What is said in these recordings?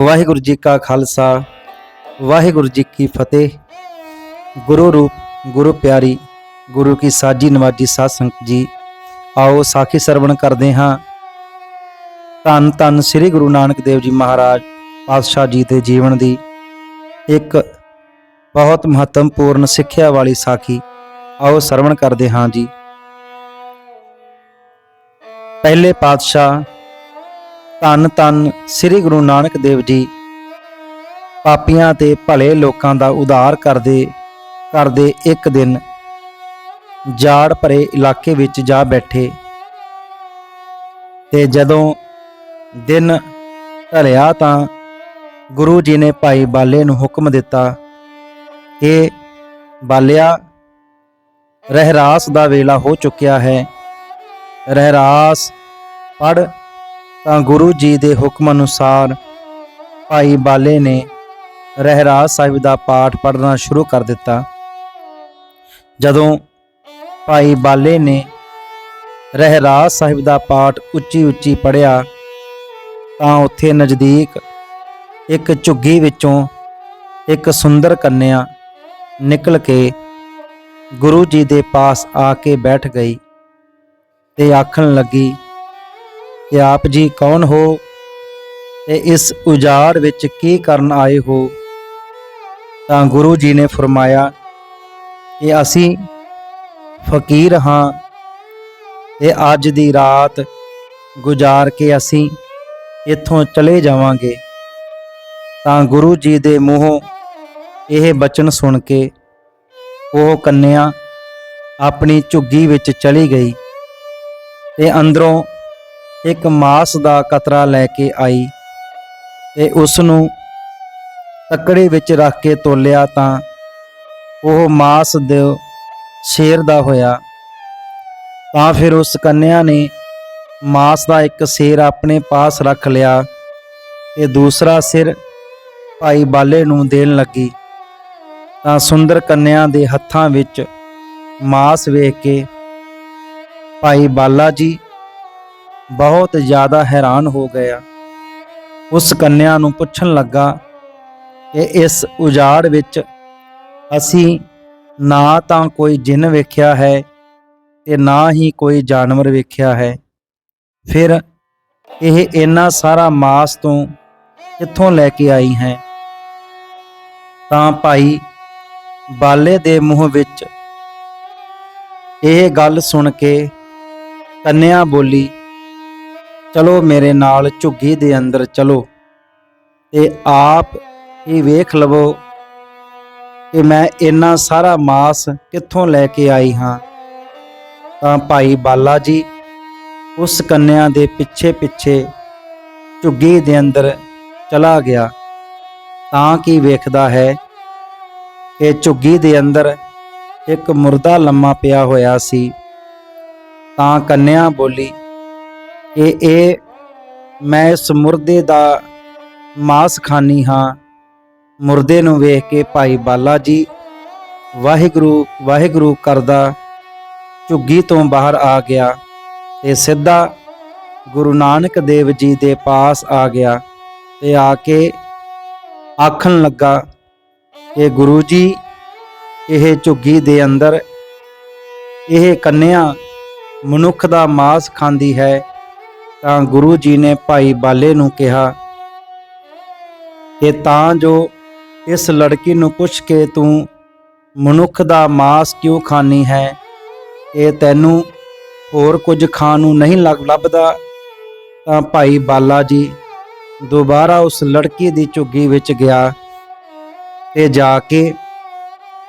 ਵਾਹਿਗੁਰੂ ਜੀ ਕਾ ਖਾਲਸਾ, ਵਾਹਿਗੁਰੂ ਜੀ ਕੀ ਫਤਿਹ। ਗੁਰੂ ਰੂਪ, ਗੁਰੂ ਪਿਆਰੀ, ਗੁਰੂ ਕੀ ਸਾਜੀ ਨਵਾਜੀ ਸਾਧ ਸੰਗਤ ਜੀ, ਆਓ ਸਾਖੀ ਸਰਵਣ ਕਰਦੇ ਹਾਂ। ਧੰਨ ਧੰਨ ਸ੍ਰੀ ਗੁਰੂ ਨਾਨਕ ਦੇਵ ਜੀ ਮਹਾਰਾਜ ਪਾਤਸ਼ਾਹ ਜੀ ਦੇ ਜੀਵਨ ਦੀ ਇੱਕ ਬਹੁਤ ਮਹੱਤਵਪੂਰਨ ਸਿੱਖਿਆ ਵਾਲੀ ਸਾਖੀ ਆਓ ਸਰਵਣ ਕਰਦੇ ਹਾਂ ਜੀ। ਪਹਿਲੇ ਪਾਤਸ਼ਾਹ ਧੰਨ ਧੰਨ ਸ੍ਰੀ ਗੁਰੂ ਨਾਨਕ ਦੇਵ ਜੀ। ਪਾਪੀਆਂ ਤੇ ਭਲੇ ਲੋਕਾਂ ਦਾ ਉਧਾਰ ਕਰਦੇ ਕਰਦੇ ਇੱਕ ਦਿਨ ਜਾੜ ਭਰੇ ਇਲਾਕੇ ਵਿੱਚ ਜਾ ਬੈਠੇ। ਤੇ ਜਦੋਂ ਦਿਨ ਢਲਿਆ ਤਾਂ ਗੁਰੂ ਜੀ ਨੇ ਭਾਈ ਬਾਲੇ ਨੂੰ ਹੁਕਮ ਦਿੱਤਾ ਕਿ ਬਾਲਿਆ, ਰਹਿਰਾਸ ਦਾ ਵੇਲਾ ਹੋ ਚੁੱਕਿਆ ਹੈ। ਰਹਿਰਾਸ ਪੜ ਤਾਂ ਗੁਰੂ ਜੀ ਦੇ ਹੁਕਮ ਅਨੁਸਾਰ ਭਾਈ ਬਾਲੇ ਨੇ ਰਹਿਰਾਸ ਸਾਹਿਬ ਦਾ ਪਾਠ ਪੜ੍ਹਨਾ ਸ਼ੁਰੂ ਕਰ ਦਿੱਤਾ। ਜਦੋਂ ਭਾਈ ਬਾਲੇ ਨੇ ਰਹਿਰਾਸ ਸਾਹਿਬ ਦਾ ਪਾਠ ਉੱਚੀ ਉੱਚੀ ਪੜਿਆ ਤਾਂ ਉੱਥੇ ਨਜ਼ਦੀਕ ਇੱਕ ਝੁੱਗੀ ਵਿੱਚੋਂ ਇੱਕ ਸੁੰਦਰ ਕੰਨਿਆ ਨਿਕਲ ਕੇ ਗੁਰੂ ਜੀ ਦੇ ਪਾਸ ਆ ਕੇ ਬੈਠ ਗਈ ਤੇ ਆਖਣ ਲੱਗੀ ਕਿ ਆਪ ਜੀ ਕੌਣ ਹੋ? ਤੇ ਇਸ ਉਜਾੜ ਵਿੱਚ ਕੀ ਕਰਨ ਆਏ ਹੋ? ਤਾਂ ਗੁਰੂ ਜੀ ਨੇ ਫਰਮਾਇਆ ਕਿ ਅਸੀਂ ਫਕੀਰ ਹਾਂ ਤੇ ਅੱਜ ਦੀ ਰਾਤ ਗੁਜ਼ਾਰ ਕੇ ਅਸੀਂ ਇੱਥੋਂ ਚਲੇ ਜਾਵਾਂਗੇ। ਤਾਂ ਗੁਰੂ ਜੀ ਦੇ ਮੂੰਹੋਂ ਇਹ ਬਚਨ ਸੁਣ ਕੇ ਉਹ ਕੰਨਿਆ ਆਪਣੀ ਝੁੱਗੀ ਵਿੱਚ ਚਲੀ ਗਈ ਤੇ ਅੰਦਰੋਂ ਇੱਕ ਮਾਸ ਦਾ ਕਤਰਾ ਲੈ ਕੇ ਆਈ ਤੇ ਉਸ ਨੂੰ ਤੱਕੜੇ ਵਿੱਚ ਰੱਖ ਕੇ ਤੋਲਿਆ ਤਾਂ ਉਹ ਮਾਸ ਦੇ ਸ਼ੇਰ ਦਾ ਹੋਇਆ। ਤਾਂ ਫਿਰ ਉਸ ਕੰਨਿਆ ਨੇ ਮਾਸ ਦਾ ਇੱਕ ਸਿਰ ਆਪਣੇ ਪਾਸ ਰੱਖ ਲਿਆ ਤੇ ਦੂਸਰਾ ਸਿਰ ਭਾਈ ਬਾਲੇ ਨੂੰ ਦੇਣ ਲੱਗੀ। ਤਾਂ ਸੁੰਦਰ ਕੰਨਿਆ ਦੇ ਹੱਥਾਂ ਵਿੱਚ ਮਾਸ ਵੇਖ ਕੇ ਭਾਈ ਬਾਲਾ ਜੀ ਬਹੁਤ ਜ਼ਿਆਦਾ ਹੈਰਾਨ ਹੋ ਗਿਆ। ਉਸ ਕੰਨਿਆ ਨੂੰ ਪੁੱਛਣ ਲੱਗਾ ਕਿ ਇਸ ਉਜਾੜ ਵਿੱਚ ਅਸੀਂ ਨਾ ਤਾਂ ਕੋਈ ਜਿੰਨ ਵੇਖਿਆ ਹੈ ਤੇ ਨਾ ਹੀ ਕੋਈ ਜਾਨਵਰ ਵੇਖਿਆ ਹੈ। ਫਿਰ ਇਹ ਇੰਨਾ ਸਾਰਾ ਮਾਸ ਤੋਂ ਕਿੱਥੋਂ ਲੈ ਕੇ ਆਈ ਹੈ? ਤਾਂ ਭਾਈ ਬਾਲੇ ਦੇ ਮੂੰਹ ਵਿੱਚ ਇਹ ਗੱਲ ਸੁਣ ਕੇ ਕੰਨਿਆ ਬੋਲੀ ਚਲੋ ਮੇਰੇ ਨਾਲ ਝੁੱਗੀ ਦੇ ਅੰਦਰ ਚਲੋ ਤੇ ਆਪ ਹੀ ਵੇਖ ਲਵੋ ਕਿ ਮੈਂ ਇੰਨਾ ਸਾਰਾ ਮਾਸ ਕਿੱਥੋਂ ਲੈ ਕੇ ਆਈ ਹਾਂ। ਤਾਂ ਭਾਈ ਬਾਲਾ ਜੀ ਉਸ ਕੰਨਿਆ ਦੇ ਪਿੱਛੇ ਪਿੱਛੇ ਝੁੱਗੀ ਦੇ ਅੰਦਰ ਚਲਾ ਗਿਆ। ਤਾਂ ਕੀ ਵੇਖਦਾ ਹੈ ਕਿ ਝੁੱਗੀ ਦੇ ਅੰਦਰ ਇੱਕ ਮੁਰਦਾ ਲੰਮਾ ਪਿਆ ਹੋਇਆ ਸੀ। ਤਾਂ ਕੰਨਿਆ ਬੋਲੀ ਕਿ ਇਹ ਮੈਂ ਇਸ ਮੁਰਦੇ ਦਾ ਮਾਸ ਖਾਨੀ ਹਾਂ। ਮੁਰਦੇ ਨੂੰ ਵੇਖ ਕੇ ਭਾਈ ਬਾਲਾ ਜੀ ਵਾਹਿਗੁਰੂ ਵਾਹਿਗੁਰੂ ਕਰਦਾ ਝੁੱਗੀ ਤੋਂ ਬਾਹਰ ਆ ਗਿਆ ਤੇ ਸਿੱਧਾ ਗੁਰੂ ਨਾਨਕ ਦੇਵ ਜੀ ਦੇ ਪਾਸ ਆ ਗਿਆ ਤੇ ਆ ਕੇ ਆਖਣ ਲੱਗਾ ਕਿ ਗੁਰੂ ਜੀ, ਇਹ ਝੁੱਗੀ ਦੇ ਅੰਦਰ ਇਹ ਕੰਨਿਆ ਮਨੁੱਖ ਦਾ ਮਾਸ ਖਾਂਦੀ ਹੈ ਤਾਂ ਗੁਰੂ ਜੀ ਨੇ ਭਾਈ ਬਾਲੇ ਨੂੰ ਕਿਹਾ ਕਿ ਤਾਂ ਜੋ ਇਸ ਲੜਕੀ ਨੂੰ ਪੁੱਛ ਕੇ ਤੂੰ ਮਨੁੱਖ ਦਾ ਮਾਸ ਕਿਉਂ ਖਾਨੀ ਹੈ? ਇਹ ਤੈਨੂੰ ਹੋਰ ਕੁਝ ਖਾਣ ਨੂੰ ਨਹੀਂ ਲੱਗ, ਲੱਭਦਾ। ਤਾਂ ਭਾਈ ਬਾਲਾ ਜੀ ਦੁਬਾਰਾ ਉਸ ਲੜਕੀ ਦੀ ਝੁੱਗੀ ਵਿੱਚ ਗਿਆ ਤੇ ਜਾ ਕੇ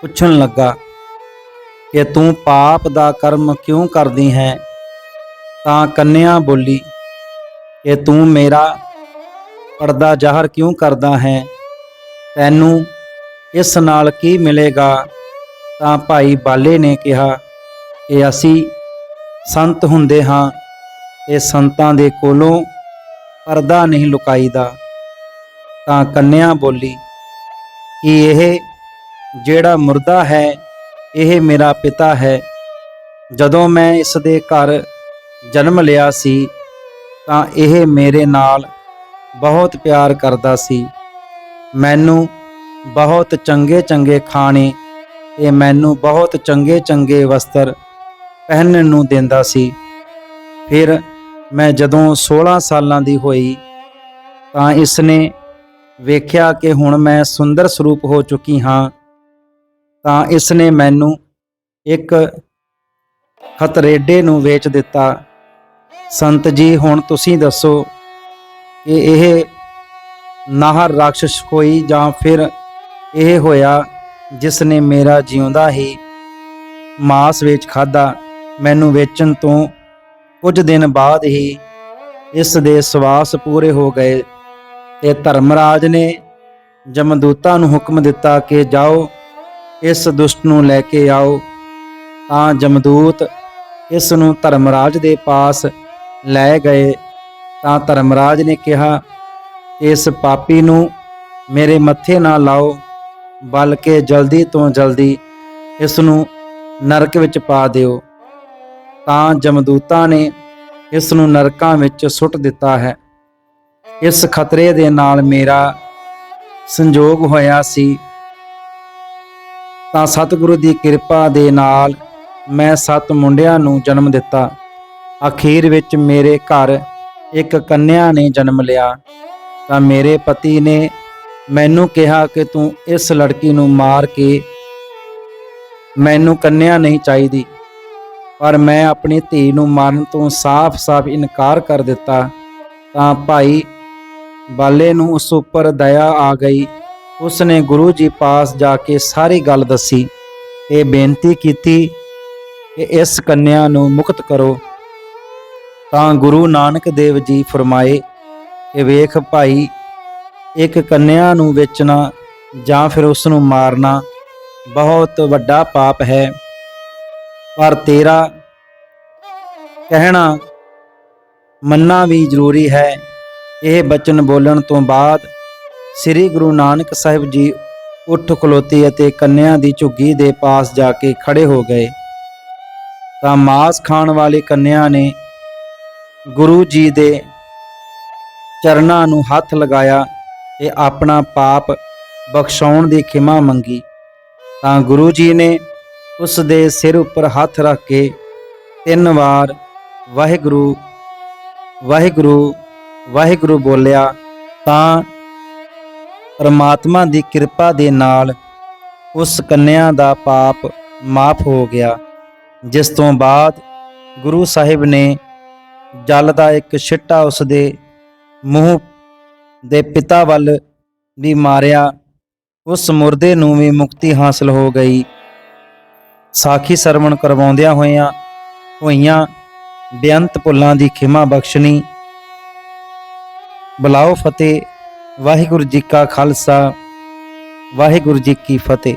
ਪੁੱਛਣ ਲੱਗਾ ਕਿ ਤੂੰ ਪਾਪ ਦਾ ਕਰਮ ਕਿਉਂ ਕਰਦੀ ਹੈ? ਤਾਂ ਕੰਨਿਆ ਬੋਲੀ ਕਿ ਤੂੰ ਮੇਰਾ ਪਰਦਾ ਜ਼ਾਹਰ ਕਿਉਂ ਕਰਦਾ ਹੈ? ਤੈਨੂੰ ਇਸ ਨਾਲ ਕੀ ਮਿਲੇਗਾ? ਤਾਂ ਭਾਈ ਬਾਲੇ ਨੇ ਕਿਹਾ ਕਿ ਅਸੀਂ ਸੰਤ ਹੁੰਦੇ ਹਾਂ ਤੇ ਸੰਤਾਂ ਦੇ ਕੋਲੋਂ ਪਰਦਾ ਨਹੀਂ ਲੁਕਾਈਦਾ। ਤਾਂ ਕੰਨਿਆ ਬੋਲੀ, ਕਿ ਇਹ ਜਿਹੜਾ ਮੁਰਦਾ ਹੈ, ਇਹ ਮੇਰਾ ਪਿਤਾ ਹੈ? ਜਦੋਂ ਮੈਂ ਇਸ ਦੇ ਘਰ ਜਨਮ ਲਿਆ ਸੀ ਤਾਂ ਇਹ ਮੇਰੇ ਨਾਲ ਬਹੁਤ ਪਿਆਰ ਕਰਦਾ ਸੀ। ਮੈਨੂੰ ਬਹੁਤ ਚੰਗੇ ਚੰਗੇ ਖਾਣੇ ਤੇ ਮੈਨੂੰ ਬਹੁਤ ਚੰਗੇ ਚੰਗੇ ਵਸਤਰ ਪਹਿਨਣ ਨੂੰ ਦਿੰਦਾ ਸੀ। ਫਿਰ ਮੈਂ ਜਦੋਂ 16 ਸਾਲਾਂ ਦੀ ਹੋਈ ਤਾਂ ਇਸ ਨੇ ਵੇਖਿਆ ਕਿ ਹੁਣ ਮੈਂ ਸੁੰਦਰ ਸਰੂਪ ਹੋ ਚੁੱਕੀ ਹਾਂ, ਤਾਂ ਇਸ ਨੇ ਮੈਨੂੰ ਇੱਕ ਖਤਰੇਡੇ ਨੂੰ ਵੇਚ ਦਿੱਤਾ। ਸੰਤ ਜੀ, ਹੁਣ ਤੁਸੀਂ ਦੱਸੋ ਕਿ ਇਹ ਨਾਹਰ ਰਾਖਸ਼ ਹੋਈ ਜਾਂ ਫਿਰ ਇਹ ਹੋਇਆ ਜਿਸ ਨੇ ਮੇਰਾ ਜਿਉਂਦਾ ਹੀ ਮਾਸ ਵਿੱਚ ਖਾਦਾ ਮੈਨੂੰ ਵੇਚਣ ਤੋਂ ਕੁਝ ਦਿਨ ਬਾਅਦ ਹੀ ਇਸ ਦੇ ਸਵਾਸ ਪੂਰੇ ਹੋ ਗਏ ਤੇ ਧਰਮਰਾਜ ਨੇ ਜਮਦੂਤਾਂ ਨੂੰ ਹੁਕਮ ਦਿੱਤਾ ਕਿ ਜਾਓ, ਇਸ ਦੁਸ਼ਟ ਨੂੰ ਲੈ ਕੇ ਆਓ। ਤਾਂ ਜਮਦੂਤ ਇਸ ਨੂੰ ਧਰਮਰਾਜ ਦੇ ਪਾਸ ਲੈ ਗਏ, ਤਾਂ ਧਰਮਰਾਜ ਨੇ ਕਿਹਾ, ਇਸ ਪਾਪੀ ਨੂੰ ਮੇਰੇ ਮੱਥੇ ਨਾ ਲਾਓ, ਬਲਕਿ ਜਲਦੀ ਤੋਂ ਜਲਦੀ ਇਸ ਨੂੰ ਨਰਕ ਵਿੱਚ ਪਾ ਦਿਓ। ਤਾਂ ਜਮਦੂਤਾਂ ਨੇ ਇਸ ਨੂੰ ਨਰਕਾਂ ਵਿੱਚ ਸੁੱਟ ਦਿੱਤਾ ਹੈ। ਇਸ ਖਤਰੇ ਦੇ ਨਾਲ ਮੇਰਾ ਸੰਜੋਗ ਹੋਇਆ ਸੀ। ਤਾਂ ਸਤਿਗੁਰੂ ਦੀ ਕਿਰਪਾ ਦੇ ਨਾਲ ਮੈਂ ਸੱਤ ਮੁੰਡਿਆਂ ਨੂੰ ਜਨਮ ਦਿੱਤਾ। ਅਖੀਰ ਵਿੱਚ ਮੇਰੇ ਘਰ ਇੱਕ ਕੰਨਿਆ ਨੇ ਜਨਮ ਲਿਆ। ਤਾਂ ਮੇਰੇ ਪਤੀ ਨੇ ਮੈਨੂੰ ਕਿਹਾ ਕਿ ਤੂੰ ਇਸ ਲੜਕੀ ਨੂੰ ਮਾਰ ਕੇ ਮੈਨੂੰ ਕੰਨਿਆ ਨਹੀਂ ਚਾਹੀਦੀ। ਪਰ ਮੈਂ ਆਪਣੀ ਧੀ ਨੂੰ ਮਾਰਨ ਤੋਂ ਸਾਫ਼-ਸਾਫ਼ ਇਨਕਾਰ ਕਰ ਦਿੱਤਾ। ਤਾਂ ਭਾਈ ਬਾਲੇ ਨੂੰ ਉਸ ਉੱਪਰ ਦਇਆ ਆ ਗਈ। ਉਸ ਨੇ ਗੁਰੂ ਜੀ ਪਾਸ ਜਾ ਕੇ ਸਾਰੀ ਗੱਲ ਦੱਸੀ। ਤੇ ਬੇਨਤੀ ਕੀਤੀ ਕਿ ਇਸ ਕੰਨਿਆ ਨੂੰ ਮੁਕਤ ਕਰੋ। ਤਾਂ ਗੁਰੂ ਨਾਨਕ ਦੇਵ ਜੀ ਫਰਮਾਏ ਕਿ ਵੇਖ ਭਾਈ, ਇੱਕ ਕੰਨਿਆ ਨੂੰ ਵੇਚਣਾ ਜਾਂ ਫਿਰ ਉਸ ਨੂੰ ਮਾਰਨਾ ਬਹੁਤ ਵੱਡਾ ਪਾਪ ਹੈ। ਪਰ ਤੇਰਾ ਕਹਿਣਾ ਮੰਨਣਾ ਵੀ ਜ਼ਰੂਰੀ ਹੈ। ਇਹ ਬਚਨ ਬੋਲਣ ਤੋਂ ਬਾਅਦ ਸ੍ਰੀ ਗੁਰੂ ਨਾਨਕ ਸਾਹਿਬ ਜੀ ਉੱਠ ਖਲੋਤੇ ਅਤੇ ਕੰਨਿਆ ਦੀ ਝੁੱਗੀ ਦੇ ਪਾਸ ਜਾ ਕੇ ਖੜੇ ਹੋ ਗਏ। ਤਾਂ ਮਾਸ ਖਾਣ ਵਾਲੇ ਕੰਨਿਆ ਨੇ ਗੁਰੂ ਜੀ ਦੇ ਚਰਨਾਂ ਨੂੰ ਹੱਥ ਲਗਾਇਆ ਤੇ ਆਪਣਾ ਪਾਪ ਬਖਸ਼ਾਉਣ ਦੀ ਖਿਮਾ ਮੰਗੀ, ਤਾਂ ਗੁਰੂ ਜੀ ਨੇ ਉਸ ਦੇ ਸਿਰ ਉੱਪਰ ਹੱਥ ਰੱਖ ਕੇ ਤਿੰਨ ਵਾਰ ਵਾਹਿਗੁਰੂ ਵਾਹਿਗੁਰੂ ਵਾਹਿਗੁਰੂ ਬੋਲਿਆ, ਤਾਂ ਪਰਮਾਤਮਾ ਦੀ ਕਿਰਪਾ ਦੇ ਨਾਲ ਉਸ ਕੰਨਿਆ ਦਾ ਪਾਪ ਮਾਫ ਹੋ ਗਿਆ, ਜਿਸ ਤੋਂ ਬਾਅਦ ਗੁਰੂ ਸਾਹਿਬ ਨੇ ਜਲ ਦਾ ਇੱਕ ਛਿੱਟਾ ਉਸ ਦੇ ਮੂੰਹ ਦੇ ਪਿਤਾ ਵੱਲ ਵੀ ਮਾਰਿਆ, ਉਸ ਮੁਰਦੇ ਨੂੰ ਵੀ ਮੁਕਤੀ ਹਾਸਲ ਹੋ ਗਈ। ਸਾਖੀ ਸਰਵਣ ਕਰਵਾਉਂਦਿਆਂ ਹੋਇਆਂ ਹੋਈਆਂ ਬੇਅੰਤ ਭੁੱਲਾਂ ਦੀ ਖਿਮਾ ਬਖਸ਼ਣੀ। ਬੁਲਾਓ ਫਤਿਹ, ਵਾਹਿਗੁਰੂ ਜੀ ਕਾ ਖਾਲਸਾ, ਵਾਹਿਗੁਰੂ ਜੀ ਕੀ ਫਤਿਹ।